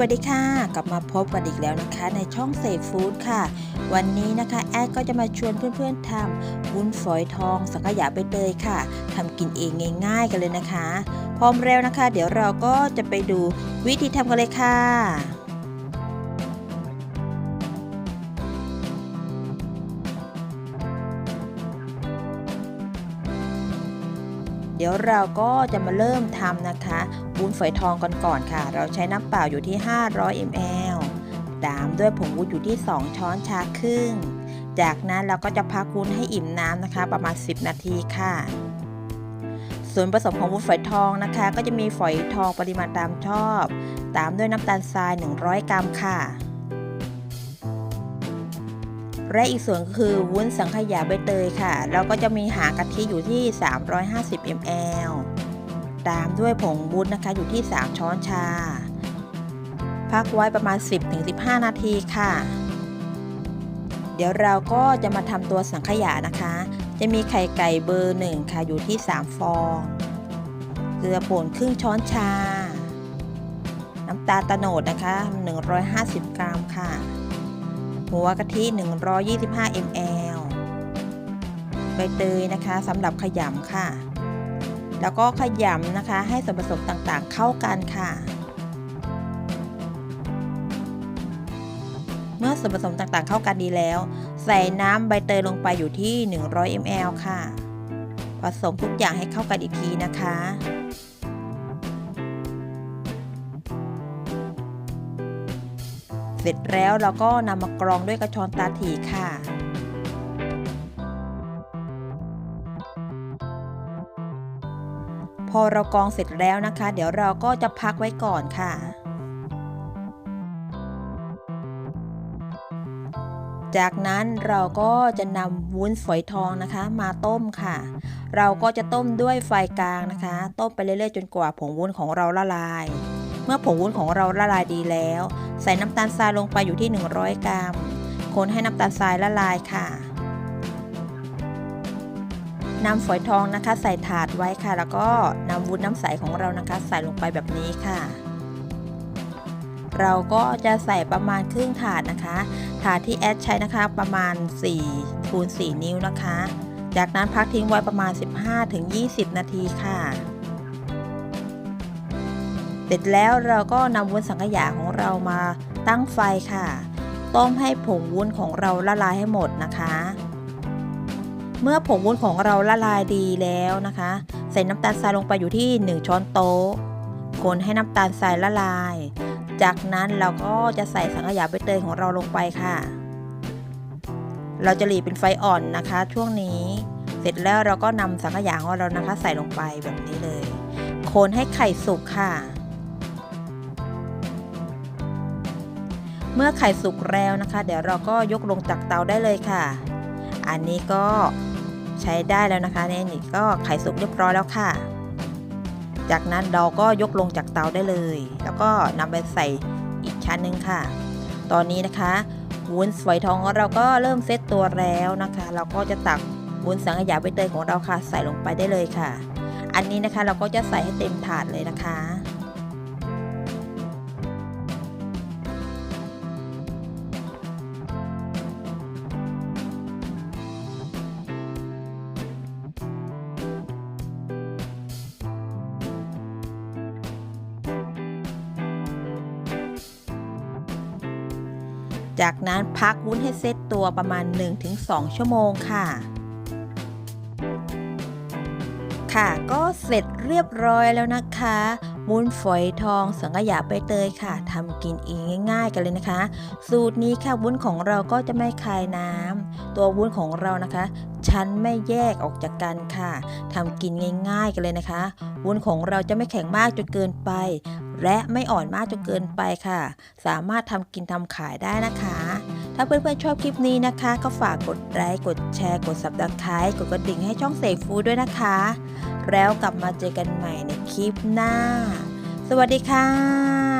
วัสดีค่ะ กลับมาพบกันอีกแล้วนะคะในช่องเซฟฟู้ดค่ะ วันนี้นะคะแอดก็จะมาชวนเพื่อนๆทำวุ้นฝอยทองสังขยาใบเตยค่ะทำกินเองง่าย ๆ กันเลยนะคะ พร้อมแล้วนะคะ เดี๋ยวเราก็จะไปดูวิธีทำกันเลยค่ะ เดี๋ยวเราก็จะมาเริ่มทำนะคะวุ้นฝอยทองกันก่อนค่ะ เราใช้น้ำเปล่าอยู่ที่ 500 ml ตามด้วยผงวุ้นอยู่ที่ 2 ช้อนชาครึ่ง จากนั้นเราก็จะพักวุ้นให้อิ่มน้ำนะคะ ประมาณ 10 นาทีค่ะ ส่วนผสมของวุ้นฝอยทองนะคะ ก็จะมีฝอยทองปริมาณตามชอบ ตามด้วยน้ำตาลทราย 100 กรัมค่ะ และอีกส่วนก็คือวุ้นสังขยาใบเตยค่ะเราก็จะมีหางกะทิอยู่ที่ 350 ml ตามด้วยผงวุ้นนะคะอยู่ที่ 3 ช้อนชา พักไว้ประมาณ 10-15 นาทีค่ะ เดี๋ยวเราก็จะมาทำตัวสังขยานะคะ จะมีไข่ไก่เบอร์1ค่ะอยู่ที่ 3 ฟอง เกลือป่นครึ่งช้อนชา น้ำตาลตะโนดนะคะ 150 กรัมค่ะ หัวกะทิ 125 ml ใบเตยนะคะสำหรับขยำค่ะ แล้วก็ขยำนะคะให้ส่วนผสมต่างๆเข้ากันค่ะ เมื่อส่วนผสมต่างๆเข้ากันดีแล้ว ใส่น้ำใบเตยลงไปอยู่ที่ 100 ml ค่ะ ผสมทุกอย่างให้เข้ากันอีกทีนะคะ สร็จแล้วเราก็นำมากรองด้วยกระชอนตาถีค่ะพอเรากรองเสร็จแล้วนะคะ เดี๋ยวเราก็จะพักไว้ก่อนค่ะ จากนั้นเราก็จะนำวุ้นฝอยทองนะคะ มาต้มค่ะ เราก็จะต้มด้วยไฟกลางนะคะ ต้มไปเรื่อยๆ จนกว่าผงวุ้นของเราละลาย เมื่อผงวุ้นของเราละลายดีแล้ว ใส่น้ำตาลทรายลงไปอยู่ที่ 100 กรัม คนให้น้ำตาลทรายละลายค่ะนำฝอยทองนะคะ ใส่ถาดไว้ค่ะ แล้วก็นำวุ้นน้ำใสของเรานะคะ ใส่ลงไปแบบนี้ค่ะ เราก็จะใส่ประมาณครึ่งถาดนะคะ ถาดที่แอดใช้นะคะประมาณ4คูณ4นิ้วนะคะ จากนั้นพักทิ้งไว้ประมาณ 15-20 นาทีค่ะ เสร็จแล้วเราก็นำวุ้นสังขยาของเรามาตั้งไฟค่ะ ต้มให้ผงวุ้นของเราละลายให้หมดนะคะ เมื่อผงวุ้นของเราละลายดีแล้วนะคะ ใส่น้ำตาลทรายลงไปอยู่ที่ 1 ช้อนโต๊ะคนให้น้ำตาลทรายละลาย จากนั้นเราก็จะใส่สังขยาใบเตยของเราลงไปค่ะ เราจะหลีเป็นไฟอ่อนนะคะ ช่วงนี้ เสร็จแล้วเราก็นำสังขยาของเรานะคะ ใส่ลงไปแบบนี้เลย คนให้ไข่สุกค่ะ เมื่อไข่สุกแล้วนะคะ เดี๋ยวเราก็ยกลงจากเตาได้เลยค่ะ อันนี้ก็ใช้ได้แล้วนะคะนี่ก็ไข่สุกเรียบร้อยแล้วค่ะ จากนั้นเราก็ยกลงจากเตาได้เลย แล้วก็นำไปใส่อีกชั้นหนึ่งค่ะ ตอนนี้นะคะวุ้นฝอยทองของเราก็เริ่มเซตตัวแล้วนะคะ เราก็จะตักวุ้นสังขยาใบเตยของเราค่ะ ใส่ลงไปได้เลยค่ะ อันนี้นะคะเราก็จะใส่ให้เต็มถาดเลยนะคะ จากนั้นพักวุ้นให้เซตตัวประมาณ 1-2 ชั่วโมงค่ะ ค่ะก็เสร็จเรียบร้อยแล้วนะคะวุ้นฝอยทองสังขยาใบเตยค่ะทำกินเองง่ายๆกันเลยนะคะ สูตรนี้ค่ะวุ้นของเราก็จะไม่คายน้ำตัววุ้นของเรานะคะ ชั้นไม่แยกออกจากกันค่ะทำกินง่ายๆกันเลยนะคะ วุ้นของเราจะไม่แข็งมากจนเกินไป และไม่อ่อนมากจนเกินไปค่ะ สามารถทำกินทำขายได้นะคะ ถ้าเพื่อนๆชอบคลิปนี้นะคะ ก็ฝากกดไลค์กดแชร์ กด subscribe กดกระดิ่งให้ช่องเสกฟูดด้วยนะคะ แล้วกลับมาเจอกันใหม่ในคลิปหน้า สวัสดีค่ะ